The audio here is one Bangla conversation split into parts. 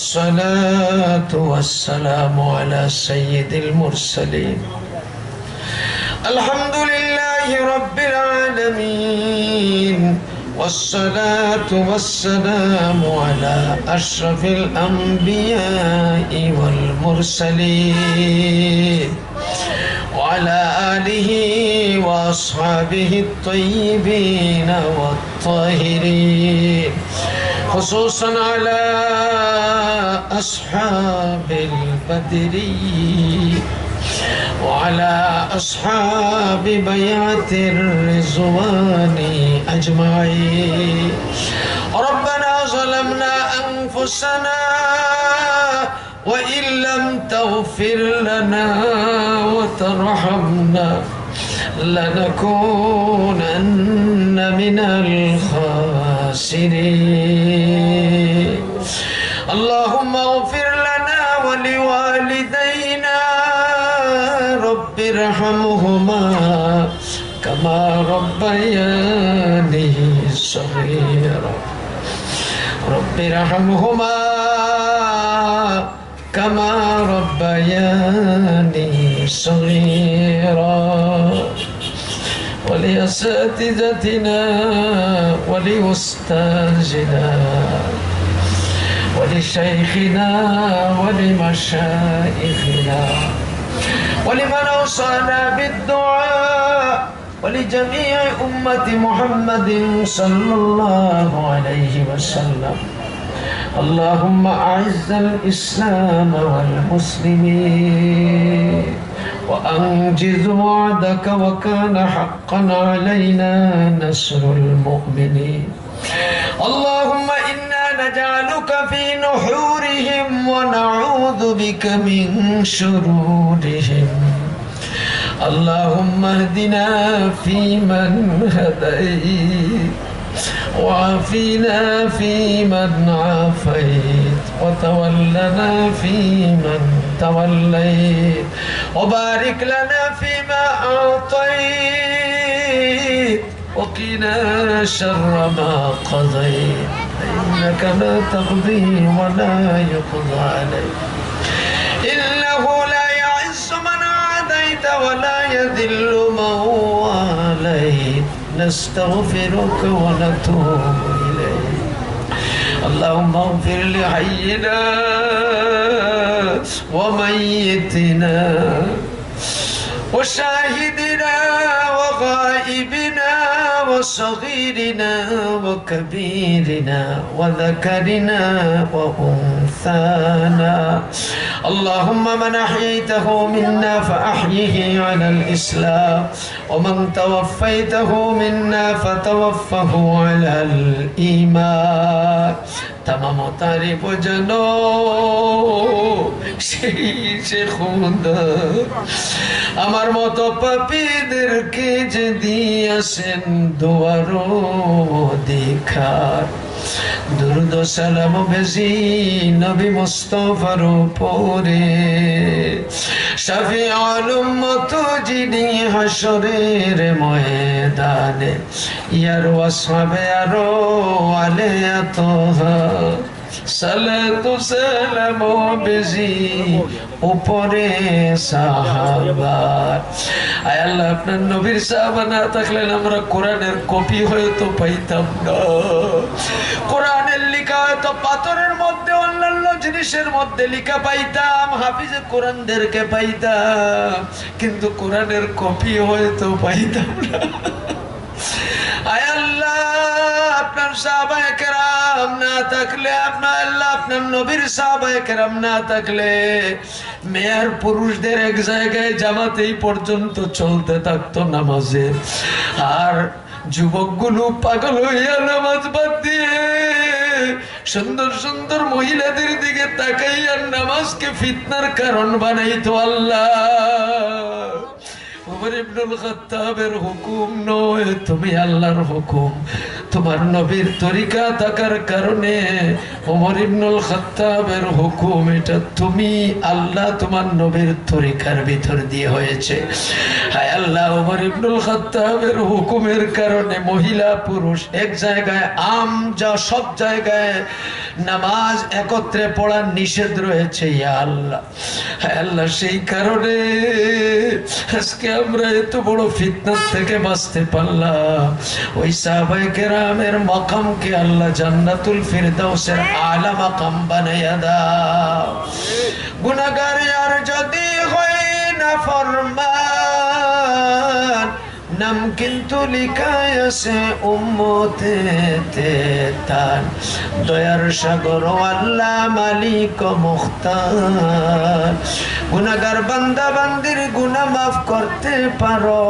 والصلاة والسلام على سيد المرسلين. الحمد لله رب العالمين والصلاة والسلام على أشرف الأنبياء والمرسلين. وعلى آله وأصحابه الطيبين والطاهرين. خصوصا على أصحاب البدرين وعلى أصحاب بيعة الرضوان أجمعين. ربنا ظلمنا أنفسنا وإن لم تغفر لنا وترحمنا لنكونن من الخاسرين. اللهم اغفر لنا ولوالدينا. رب ارحمهما كما ربياني صغيرا. رب ارحمهما كما ربياني صغيرا. ولأساتذتنا ولأستاذنا ولشيخنا ولمشايخنا ولمن أوصانا بالدعاء ولجميع أمة محمد صلى الله عليه وسلم. اللهم أعز الإسلام والمسلمين. وأنجز وعدك وكان حقا علينا نصر المؤمنين. اللهم إنا نجعلك في نحورهم ونعوذ بك من شرورهم. اللهم اهدنا فيمن هديت وعافينا فيمن عافيت وتولنا فيمن توليت. وبارك لنا فيما أعطيت. وقنا شر ما قضيت. إنك لا تقضي ولا يقضى عليك. إنه لا يعز من عاديت ولا يذل من واليت. نستغفرك ونتوب إليك. اللهم اغفر لحينا وميتنا وشاهدنا وغائبنا وصغيرنا وكبيرنا وذكرنا وأنثانا اللهم من أحييته منا فأحيه على الإسلام ومن توفيته منا فتوفه على الإيمان تمام তারিফ যেন সেই সে খুদা আমার মতো পাপীদেরকে যে দিয়েছেন দুয়ারো দেখার দুরুদ সালাম বেজি নবী মুস্তফার উপরে। শাফি আলম মতো যিনি হাসরের ময়দানে, ইয়ার ওয়াসাবে আরও আলে আতহা। সালাতু সালাম বেশি উপরে সাহাবার আয় আল্লাহ, আপনার নবীর সাহাবা না থাকলেন আমরা কোরআনের কপি হয়তো পাইতাম না। কোরআনের লিখা হয়তো পাথরের মধ্যে, অন্যান্য জিনিসের মধ্যে লিখা পাইতাম, হাফিজে কোরআনদেরকে পাইতাম, কিন্তু কোরআনের কপি হয়তো পাইতাম না। আপনার সাহাবায়ে কেরাম না থাকলে আপনার আল্লাহ আপনার নবীর সাহাবায়ে কেরাম না থাকলে মেয়ের পুরুষদের এক জায়গায় জামাতেই পর্যন্ত চলতে থাকতো নামাজে। আর যুবকগুলো পাগল হইয়া নামাজ বাদ দিয়ে সুন্দর সুন্দর মহিলাদের দিকে তাকাইয়া নামাজকে ফিতনার কারণ বানাইতো আল্লাহ। উমর ইবনুল খাত্তাবের হুকুম নয়, তুমি আল্লাহর হুকুম। তোমার নবীর তরিকা থাকার কারণে ইবনুল খাত্তাবের হুকুম, এটা তুমি আল্লাহ তোমার নবীর তরিকার ভিতর দিয়ে হয়েছে। হায় আল্লাহ ইবনুল খাত্তাবের হুকুমের কারণে মহিলা, পুরুষ এক জায়গায় আম যা সব জায়গায় নামাজ একত্রে পড়ার নিষেধ রয়েছে, ইয়া আল্লাহ। হায় আল্লাহ, সেই কারণে আজকে আমরা এত বড় ফিতনার থেকে বাঁচতে পারলাম। ওই সাহাবাই কেরামের মকামকে আল্লাহ জান্নাতুল ফিরদাউসের আলা মাকাম বানাইয়া দাও। গুনাহগার আর যদি হয় না ফরমান নাম কিন্তু লিখায় আছে উম্মতে তার। দয়ার সাগর আল্লাহ মালিক মুখতার। গুনাগার বান্দা বান্দির গুনা মাফ করতে পারো।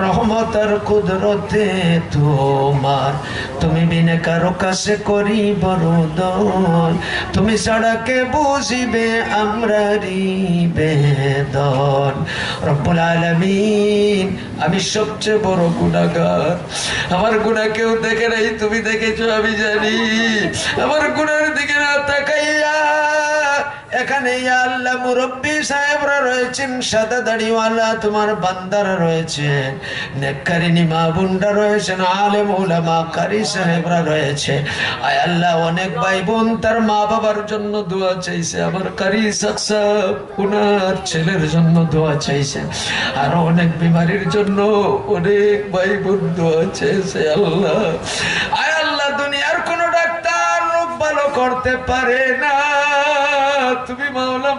রহমতার কুদরতে তোমার। তুমি বিনে কারও কাছে করি বরদন তুমি ছাড়াকে বুঝিবে আমরা বেদন রব্বুল আলামিন, আমি সবচেয়ে বড় গুণাগার আমার গুণা কেউ দেখে নাই, তুমি দেখেছ, আমি জানি। আমার গুণার দিকে না তাকাইয়া এখানে আল্লাহ মুরব্বী সাহেবরা রয়েছেন, সাদা দাড়িওয়ালা তোমার বান্দারা রয়েছেন নেককারিনী মা বুন্ডা রয়েছেন, আলেম উলামা কারি সাহেবরা রয়েছে। আয় আল্লাহ, অনেক ভাই বোন তার মা বাবার জন্য দোয়া চাইছে আমার কারি সাকসা উনার ছেলের জন্য দোয়া চাইছে। আরও অনেক বিমারির জন্য অনেক ভাই বোন দোয়া চাইছে আল্লাহ। আয় আল্লাহ, দুনিয়ার কোন ডাক্তার রোগ ভালো করতে পারে না।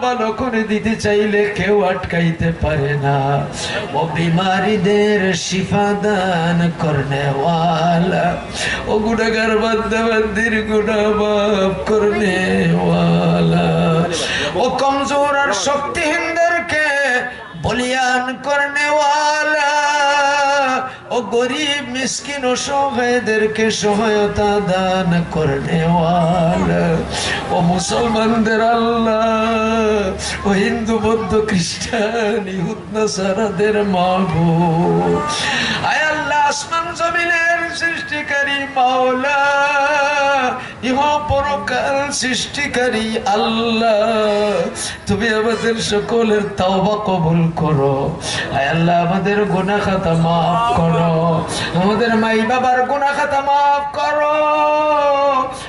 ভালো করে দিতে চাইলে কেউ আটকাইতে পারে না। ও বিমারিদের শিফা দান করনে ও গুণাগার বান্দির গুণা মাফ করনে ও কমজোর আর শক্তিহীনদেরকে বলিয়ান করনে ওয়ালা ও গরিব মিসকিন ও সহায়দেরকে সহায়তা দান ওয়ালা। ও মুসলমানদের আল্লাহ, ও হিন্দু, বৌদ্ধ, খ্রিস্টান, ইহুদ, নাসারাদের মাগো আয় আল্লাহ, আসমান জমিনের সৃষ্টিকারী মাওলা, ইহ পরকাল সৃষ্টিকারী আল্লাহ। তুমি আমাদের সকলের তাওবা কবুল করো। আল্লাহ, আমাদের গুনাহ খাতা মাফ করো। আমাদের মাই বাবার গুনাহ খাতা মাফ করো।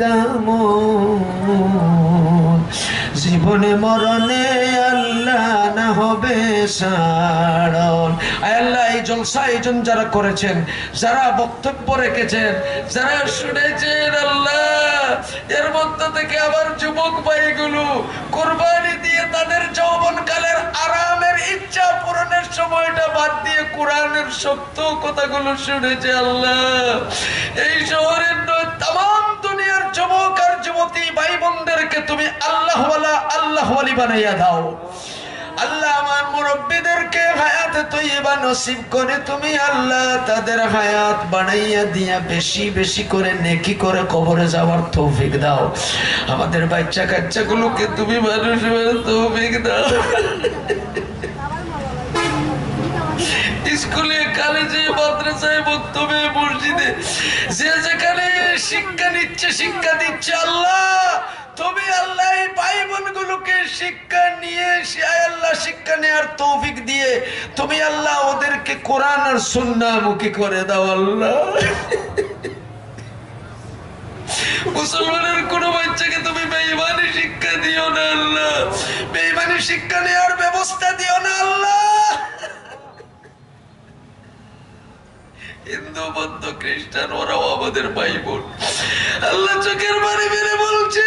দাম জীবনে মরণে আল্লাহ না হবে সারণ। আল্লাহ এই জলসা আয়োজন যারা করেছেন, যারা বক্তব্য রেখেছেন, যারা শুনেছেন আল্লাহ, এর মধ্যে থেকে আবার যুবক ভাইগুলো কোরবানি দিয়ে তাদের যৌবন কালের আরামের ইচ্ছা পূরণের সময়টা বাদ দিয়ে কোরআনের সত্য কথাগুলো শুনেছে আল্লাহ, এই শহরের নয় তাম দুনিয়ার যুবক আর যুবতী ভাই বোনদেরকে তুমি আল্লাহ আল্লাহ বানাইয়া দাও। আল্লাহ আমার মুরব্বীদেরকে হায়াত তৈবা নসিব করে, তুমি আল্লাহ তাদের হায়াত বানাইয়া দিয়া বেশি বেশি করে নেকি করে কবরে যাওয়ার তৌফিক দাও। আমাদের বাচ্চা কাচ্চা গুলোকে তুমি মানুষ তৌফিক দাও। স্কুলে, কলেজে, মাদ্রাসায় বক্তব্যে মসজিদে, যে যেখানে শিক্ষা নিচ্ছে, শিক্ষা দিচ্ছে আল্লাহ তুমি আল্লাহ শিক্ষা নিয়ে আল্লাহ, শিক্ষা নেওয়ার তৌফিক দিয়ে তুমি আল্লাহ ওদেরকে কোরআন আর সুন্না মুখী করে দাও, আল্লাহ। মুসলমানের কোন বাচ্চাকে তুমি বেইমানি শিক্ষা দিও না, আল্লাহ। বেইমানি শিক্ষা নেওয়ার ব্যবস্থা দিও না, আল্লাহ। হিন্দু, বৌদ্ধ, খ্রিস্টান, ওরাও আমাদের ভাই বোন আল্লাহ চোখের বাড়ি মেরে বলছে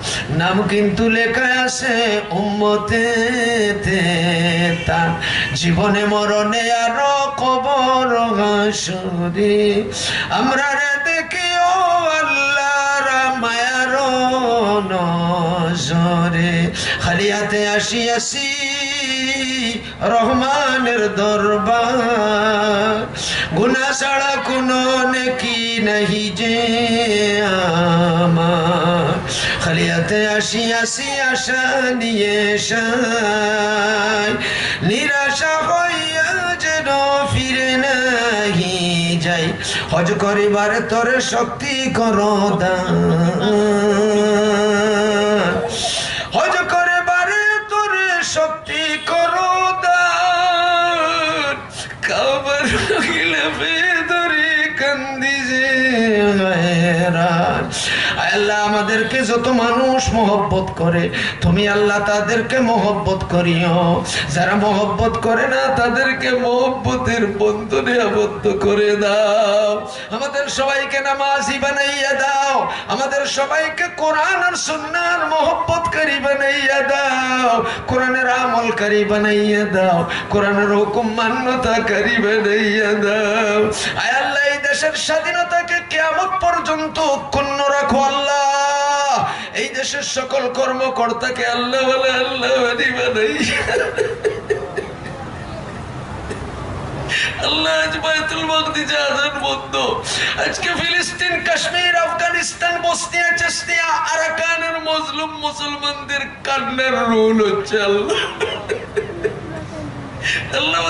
নাম কিন্তু লেখা আছে উম্মতে তার জীবনে মরণে আরও কবর হাসুরি আমরা রে দেখি ও আল্লাহ মায়ার নজরে। হাতে আসি আসি রহমানের দরবার। গুনা ছাড়া কোনো নেকি নাহি যে আমার। খালি আসিয়াছি আসি আসি আশা নিয়ে সাই। নিরাশা হইয়া যেন ফিরে নাহি যাই। হজ করিবার তোর শক্তি করো দান। যত মানুষ মহব্বত করে, তুমি আল্লাহ তাদেরকে মহব্বত করিও। যারা মহব্বত করে না, তাদেরকে মহব্বতের বন্ধনে আবদ্ধ করে দাও। আমাদের সবাইকে নামাজি বানাইয়া দাও। আমাদের সবাইকে কোরআন আর সুন্নার মহব্বতকারী বানাইয়া দাও। কোরআনের আমলকারী বানাইয়া দাও। কোরআনের হুকুম মান্যতাকারী বানাইয়া দাও। আয় আল্লাহ দেশের স্বাধীনতাকে কেমন পর্যন্ত অক্ষুণ্ণ রাখো আল্লাহ। এই দেশের সকল কর্মকর্তাকে আল্লাহ বলে, আল্লাহ আজকে ফিলিস্তিন, কাশ্মীর, আফগানিস্তান, বসনিয়া আরাকানের মজলুম মুসলমানদের কান্নার রোল হচ্ছে আল্লাহ। আল্লাহ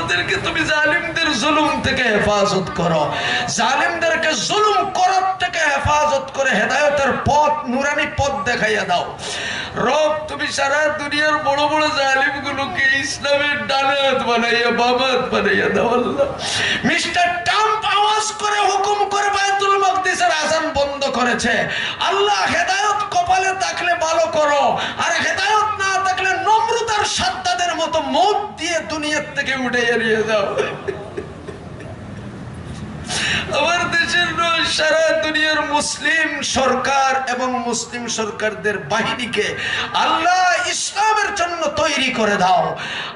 তুমি জালিমদের জুলুম থেকে হেফাজত করো। জালিমদেরকে জুলুম করার থেকে হেফাজত করে হেদায়তের পথ, নুরানি পথ দেখাইয়া দাও। রব, তুমি সারা দুনিয়ার বড় বড় ইসলামের ডানাত বানাইয়া বাবাত বানাইয়া দাও আল্লাহ। মিস্টার ট্রাম্প আওয়াজ করে হুকুম করে বায়তুল মকদিসের আজান বন্ধ করেছে। আল্লাহ হেদায়ত কপালে থাকলে ভালো করো আর হেদায়ত না থাকলে নম্রতার সাদ্দাদের মতো মত দিয়ে দুনিয়ার থেকে উঠে এড়িয়ে দাও আমার দেশের নয়, সারা দুনিয়ার মুসলিম সরকার এবং মুসলিম সরকারদের বাহিনীকে আল্লাহ ইসলামের জন্য তৈরি করে দাও।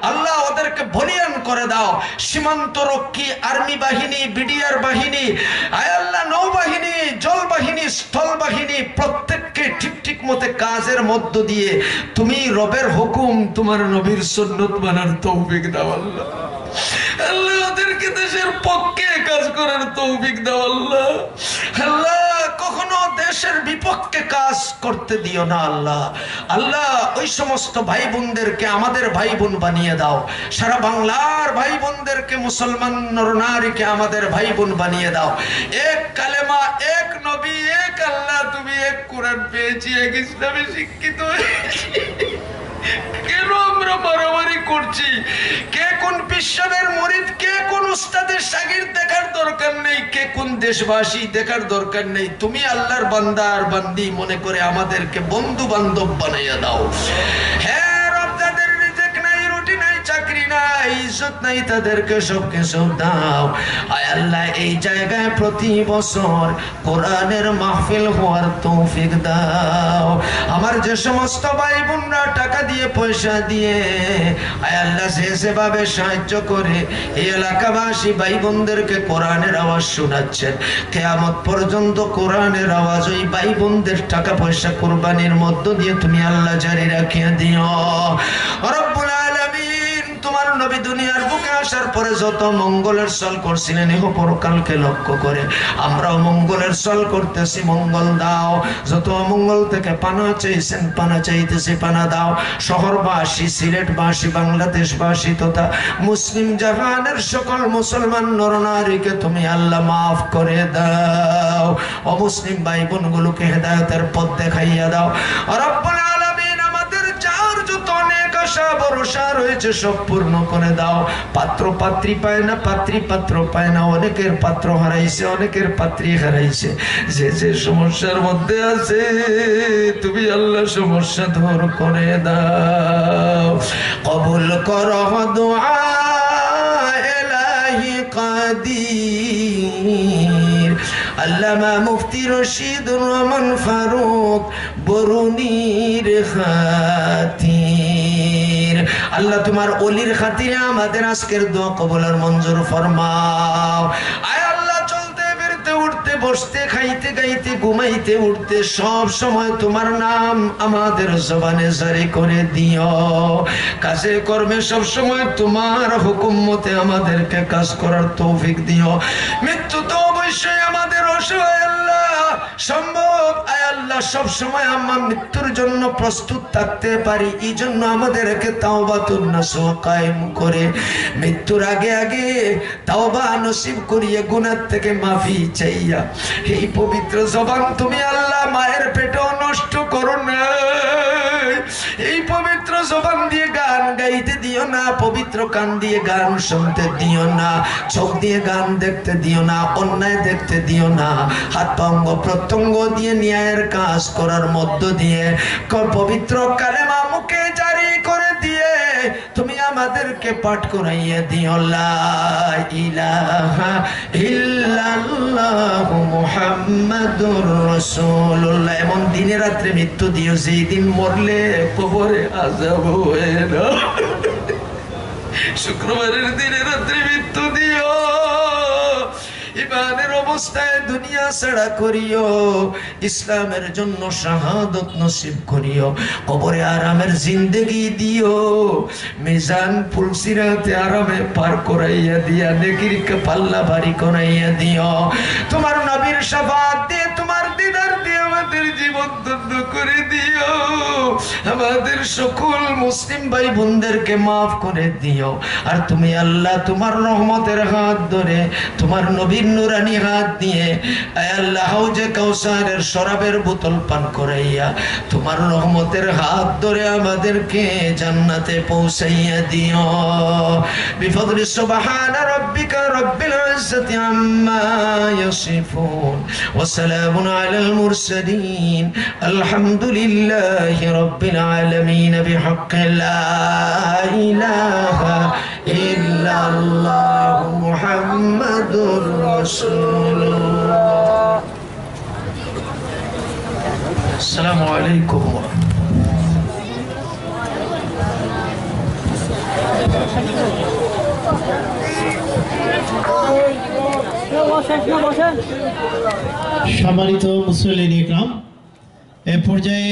আল্লাহ ওদেরকে বলিয়ান করে দাও। সীমান্ত রক্ষী, আর্মি বাহিনী, বিডিআর বাহিনী, আয় আল্লাহ নৌবাহিনী, জল বাহিনী, স্থল বাহিনী, প্রত্যেককে ঠিক ঠিক মতে কাজের মধ্য দিয়ে তুমি রবের হুকুম, তোমার নবীর সুন্নত মানার তৌফিক দাও আল্লাহ। দেশের পক্ষে কাজ করার তৌফিক দাও আল্লাহ। কখনো দেশের বিপক্ষে কাজ করতে দিও না আল্লাহ। আল্লাহ, ওই সমস্ত ভাই বোনদেরকে আমাদের ভাই বোন বানিয়ে দাও। সারা বাংলার ভাই বোনদেরকে মুসলমান নরনারীকে আমাদের ভাই বোন বানিয়ে দাও। এক কালেমা, এক নবী, এক আল্লাহ, তুমি এক কোরআন পেয়েছি, এক ইসলামে শিক্ষিত কেন আমরা মারামারি করছি? কে কোন কোন উস্তাদের সাগির দেখার দরকার নেই, কে কোন দেশবাসী দেখার দরকার নেই। তুমি আল্লাহর বান্দা আর বান্দি মনে করে আমাদেরকে বন্ধু বান্ধব বানাইয়া দাও। হ্যাঁ নাই, ইজ্জত নাই, তাদেরকে দাও। আয় আল্লাহ, এই জায়গায় প্রতি বছর কোরআনের মাহফিল হওয়ার তৌফিক দাও। আমার যে সমস্ত ভাই বোনরা টাকা দিয়ে, পয়সা দিয়ে, আয় আল্লাহ, যে সেভাবে সাহায্য করে, এই এলাকাবাসী ভাই বোনদেরকে কোরআনের আওয়াজ শোনাচ্ছেন। কেয়ামত পর্যন্ত কোরআনের আওয়াজ ওই ভাই বোনদের টাকা পয়সা কোরবানির মধ্য দিয়ে তুমি আল্লাহ জারি রাখিয়া দিও। নবী দুনিয়ার বুকে আসার পরে যত মঙ্গলের সল করছিলেন ইহ পরকালকে লক্ষ্য করে আমরাও মঙ্গলের সল করতেছি, মঙ্গল দাও। যত মঙ্গল থেকে পানা চাইছেন, পানা চাইতেছি, পানা দাও। শহরবাসী, সিলেটবাসী, বাংলাদেশবাসী তথা মুসলিম জাহানের সকল মুসলমান নরনারীকে তুমি আল্লাহ মাফ করে দাও। অমুসলিম ভাই বোনগুলোকে হেদায়তের পথ দেখাইয়া দাও। রব্বুল আলামিন আশা, ভরসা রয়েছে, সব পূর্ণ করে দাও। পাত্র পাত্রী পায় না, পাত্রী পাত্র পায় না, অনেকের পাত্র হারাইছে, অনেকের পাত্রী হারাইছে। যে যে সমস্যার মধ্যে আছে, তুমি আল্লাহ সমস্যা দূর করে দাও। কবুল কর আল্লামা মুফতি রশিদ রহমান ফারুক বরুণীর খাতির। আল্লাহ তোমার অলির খাতিরে আমাদের আজকের দোয়া কবলার মঞ্জুর ফরমাও। বসতে, খাইতে, গাইতে, ঘুমাইতে, উঠতে, সব সময় তোমার নাম আমাদের জবানে জারি করে দিও। কাজে কর্মে সব সময় তোমার হুকুম মতে আমাদেরকে কাজ করার তৌফিক দিও। মৃত্যু তো অবশ্যই আমাদের অসহায় আল্লাহ, সম্ভব আল্লাহ সব সময় আমরা মৃত্যুর জন্য প্রস্তুত থাকতে পারি এই জন্য আমাদেরকে কায়েম করে, মৃত্যুর আগে আগে তাওবা নসিব করিয়ে গুনার থেকে মাফি চাইয়া, এই পবিত্র জবান তুমি আল্লাহ মায়ের পেটেও নষ্ট করো না। এই পবিত্র জবান দিয়ে গান গাইতে দিও না, পবিত্র কান দিয়ে গান শুনতে দিও না, চোখ দিয়ে গান দেখতে দিও না, অন্যায় দেখতে দিও না, হাত অঙ্গ প্রত্যঙ্গ দিয়ে ন্যায়ের কাজ করার মধ্য দিয়ে পবিত্র কালেমা মুখে জারি করে তুমি আমাদেরকে পাঠ করাইয়া দিও ইলাহা এমন দিনে রাত্রে মৃত্যু দিও সেই দিন মরলে কবরে আজাব শুক্রবারের দিনে রাত্রে মৃত্যু ইমানের অবস্থায় দুনিয়া ছাড়া করিও, ইসলামের জন্য শাহাদত নসিব করিও, কবরে আরামের জিন্দেগি দিও, মিজান ফুলসিরাতে আরামে পার করাইয়া দিয়া নেকির পাল্লা ভারী করাইয়া দিও। তোমার নবীর সাফাত জীবন ধন্য করে দিও। আমাদের সকল মুসলিম ভাই বোনদেরকে মাফ করে দিও। আর তুমি আল্লাহ তোমার রহমতের হাত ধরে, তোমার নবীর নুরানি হাত দিয়ে আল্লাহ, হাউজে কাউসারের শরাবের বোতল পান করাইয়া, তোমার রহমতের হাত ধরে আমাদেরকে জান্নাতে পৌঁছাইয়া দিও। বিফদলি সুবহান রাব্বিকা রব্বিল ইজ্জাতি আম্মা ইয়াসিফুন, ওয়া সালামুন আলাল মুরসালিন। আলহামদুলিল্লাহি রাব্বিল আলামিন বিহাক্কি লা ইলাহা ইল্লাল্লাহ মুহাম্মাদুর রাসূলুল্লাহ আসসালামু আলাইকুম ওয়া রাহমাতুল্লাহ সম্মানিত মুসলিম ইকরাম এ পর্যায়ে